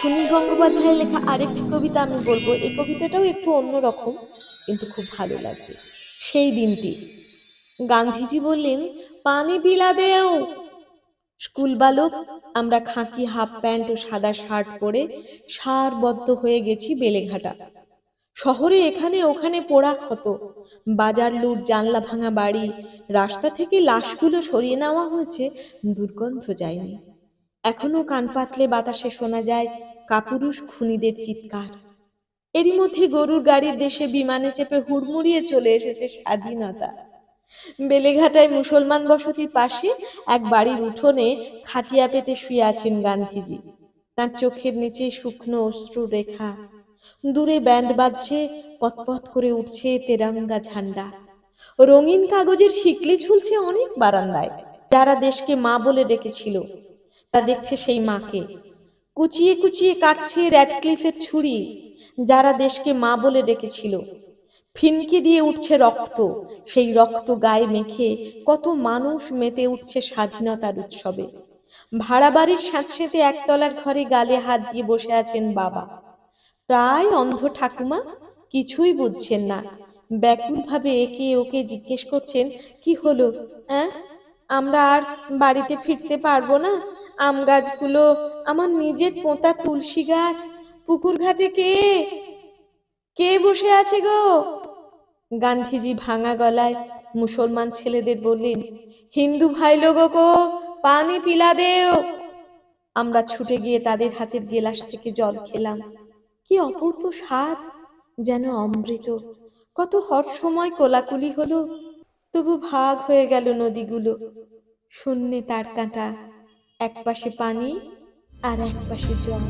সুনীল গঙ্গোপাধ্যায়ের লেখা আরেকটি কবিতা আমি বলব। এই কবিতাটাও একটু অন্যরকম কিন্তু খুব ভালো লাগবে সেই দিনটি। গান্ধীজি বললেন, পানি পিলা দেও। স্কুল বালক, আমরা খাঁকি হাফ প্যান্ট ও সাদা শার্ট পরে সারবদ্ধ হয়ে গেছি বেলেঘাটা। শহরে এখানে ওখানে পোড়া ক্ষত। বাজার লুট, জানলা ভাঙা বাড়ি, রাস্তা থেকে লাশগুলো সরিয়ে নেওয়া হয়েছে, দুর্গন্ধ যায়নি। এখনও কান পাতলে বাতাসে শোনা যায় কাপুরুষ খুনিদের চিৎকার। এরই মধ্যে গরুর গাড়ির দেশে বিমানে চেপে হুড়মুড়িয়ে চলে এসেছে স্বাধীনতা। বেলেঘাটায় মুসলমান বসতির পাশে এক বাড়ির উঠোনে খাটিয়া পেতে শুয়ে আছেন গান্ধীজি। তার চোখের নিচে শুকনো অশ্রু রেখা। দূরে ব্যান্ড বাজছে পতপত করে উঠছে তেরাঙ্গা ঝান্ডা। রঙিন কাগজের শিকলি ঝুলছে অনেক বারান্দায়। যারা দেশকে মা বলে ডেকেছিল তা দেখছে সেই মাকে। কুচিয়ে কুচিয়ে কাটছে র্যাডক্লিফের ছুরি, যারা দেশকে মা বলে ডেকেছিল। ফিনকি দিয়ে উঠছে রক্ত, সেই রক্ত গায়ে মেখে কত মানুষ মেতে উঠছে স্বাধীনতার উৎসবে। ভাড়া বাড়ির স্যাঁতসেঁতে একতলার ঘরে গালে হাত দিয়ে বসে আছেন বাবা। প্রায় অন্ধ ঠাকুমা, কিছুই বুঝছেন না। ব্যাকুলভাবে একে ওকে জিজ্ঞেস করছেন, কি হলো আমরা আর বাড়িতে ফিরতে পারব না? আম গাছগুলো, আমার নিজের পোঁতা তুলসী গাছ। পুকুর ঘাটে কে? কে বসে আছে গো? গান্ধীজি ভাঙা গলায় মুসলমান ছেলেদের বললেন, হিন্দু ভাই গো পানি পিলা দেও। আমরা ছুটে গিয়ে তাদের হাতের গেলাস থেকে জল খেলাম। কি অপূর্ব স্বাদ, যেন অমৃত। কত হট সময় কোলাকুলি হলো। তবু ভাগ হয়ে গেল নদীগুলো। শূন্যে তার কাঁটা। এক পাশে পানি আর এক পাশে জল।